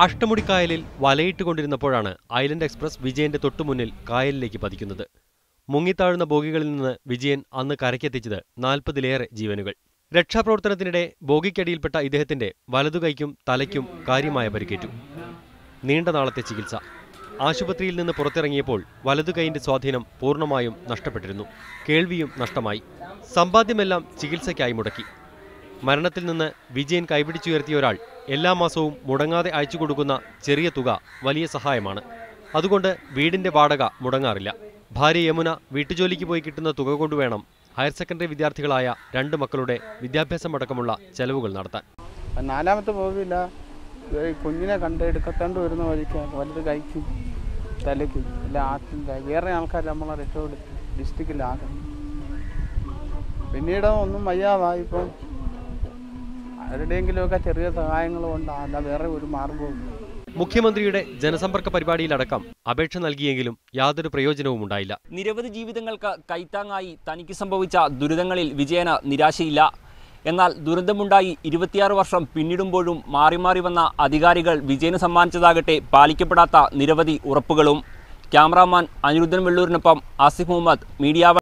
അഷ്ടമുടിക്കായലിൽ വലയിട്ടുകൊണ്ടിരുന്നപ്പോഴാണ് island express വിജയന്റെ തൊട്ടുമുന്നിൽ കായലിലേക്ക് പതിക്കുന്നത്. മുങ്ങിത്താഴുന്ന ബോഗികളിൽ നിന്ന് വിജയൻ അന്ന് കരയ്ക്കെത്തിച്ചത് നാൽപ്പതിലേറെ ജീവനുകൾ. രക്ഷാപ്രവർത്തനത്തിനിടെ ബോഗിക്കടിയിൽപ്പെട്ട ഇദ്ദേഹത്തിന്റെ വലതുകൈക്കും തലയ്ക്കും കാര്യമായ പരിക്കേറ്റു. നീണ്ട നാളത്തെ ചികിത്സ. ആശുപത്രിയിൽ നിന്ന് പുറത്തിറങ്ങിയപ്പോൾ വലതുകൈയിന്റെ സ്വാധീനം പൂർണമായും നഷ്ടപ്പെട്ടിരുന്നു. കേൾവിയും നഷ്ടമായി. സമ്പാദ്യമെല്ലാം ചികിത്സയ്ക്കായി മുടക്കി. മരണത്തിൽ നിന്ന് വിജയൻ കൈപിടിച്ചുയർത്തിയ ഒരാൾ എല്ലാ മാസവും മുടങ്ങാതെ അയച്ചു കൊടുക്കുന്ന ചെറിയ തുക വലിയ സഹായമാണ്. അതുകൊണ്ട് വീടിന്റെ വാടക മുടങ്ങാറില്ല. ഭാര്യ യമുന വീട്ടുജോലിക്ക് പോയി കിട്ടുന്ന തുക കൊണ്ട് വേണം ഹയർ സെക്കൻഡറി വിദ്യാർത്ഥികളായ രണ്ട് മക്കളുടെ വിദ്യാഭ്യാസമടക്കമുള്ള ചെലവുകൾ നടത്താൻ. നാലാമത്തെ പോകില്ല കുഞ്ഞിനെ കണ്ടെടുക്കത്തേണ്ട വരുന്ന വഴിക്ക് വലുത് കഴിക്കും തലയ്ക്കും അല്ല ആറ്റും വേറെ ആൾക്കാർ നമ്മളെ രക്ഷപ്പെടുത്തി ഡിസ്ട്രിക്റ്റിലാകും പിന്നീട് ഒന്നും വയ്യാതായി ആരുടെയെങ്കിലുമൊക്കെ ചെറിയ സഹായങ്ങൾ കൊണ്ടാണ് വേറെ ഒരു മാർഗവും മുഖ്യമന്ത്രിയുടെ ജനസമ്പർക്ക പരിപാടിയിലടക്കം അപേക്ഷ നൽകിയെങ്കിലും യാതൊരു പ്രയോജനവും ഉണ്ടായില്ല. നിരവധി ജീവിതങ്ങൾക്ക് കൈത്താങ്ങായി തനിക്ക് സംഭവിച്ച ദുരിതങ്ങളിൽ വിജയന നിരാശയില്ല. എന്നാൽ ദുരന്തമുണ്ടായി ഇരുപത്തിയാറ് വർഷം പിന്നിടുമ്പോഴും മാറി മാറി വന്ന അധികാരികൾ വിജയന് സമ്മാനിച്ചതാകട്ടെ പാലിക്കപ്പെടാത്ത നിരവധി ഉറപ്പുകളും. ക്യാമറാമാൻ അനിരുദ്ധൻ വെള്ളൂരിനൊപ്പം ആസിഫ് മുഹമ്മദ് മീഡിയ